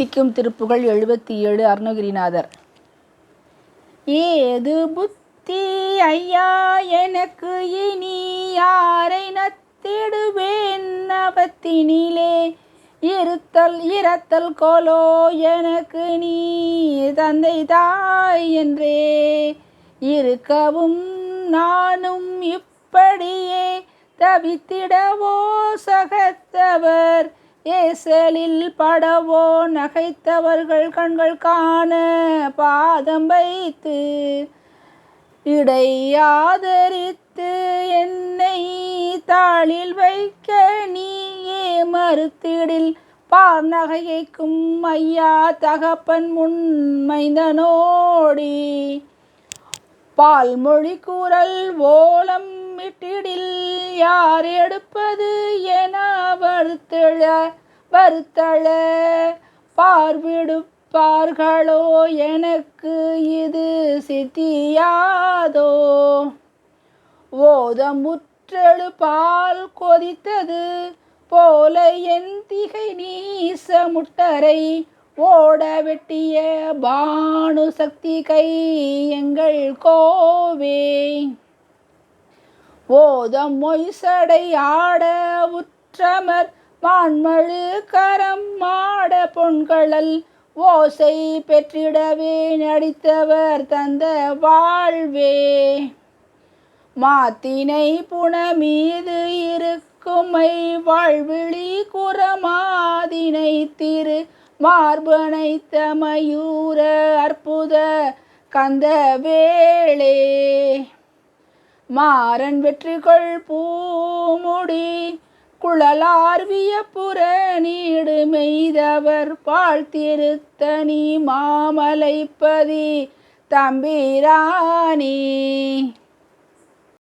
திக்கும் திருப்புகள் எழுபத்தி ஏழு அருணகிரிநாதர் ஏது புத்தி ஐயா எனக்கு இனி யாரை நத்திடுவேன் அவத்தினிலே? இருத்தல் இரத்தல் கோலோ எனக்கு நீ தந்தை தாய் என்றே. இருக்கவும் நானும் இப்படியே தவித்திடவோ சகத்தவர். ஏசலில் படவோ நகைத்தவர்கள் கண்கள் காண பாதம் வைத்து இடையாதரித்து என்னை தாளில் வைக்க நீயே மறுத்திடில். பார் நகையைக்கும் ஐயா தகப்பன் முன் மைந்தனோடி பால்மொழி கூறல் ஓலம் இட்டிடில். யார் எடுப்பது என வருத்தழ வருத்தழ. பார்விடுப்பார்களோ எனக்கு இது சித்தியாதோ? ஓதமுற்றழு பால் கொதித்தது போல என் திகை நீச முட்டரை. ஓட வெட்டிய பானு சக்தி கை எங்கள் கோவே. ஓதம் மொய்சடை ஆட உற்றமர் மான்மழு கரம் மாட பொன்களல் ஓசை பெற்றிடவே நடித்தவர் தந்த வாழ்வே. மாத்தினை புன மீது இருக்குமை வாழ்விழி குரமாதினை திரு மார்பனைத்த மயூர அற்புத கந்த வேளே மாறன் வெற்றிகொள் பூமுடி குழலார்விய புற நீடு மெய்தவர் மாமலைப்பதி தம்பிரானி.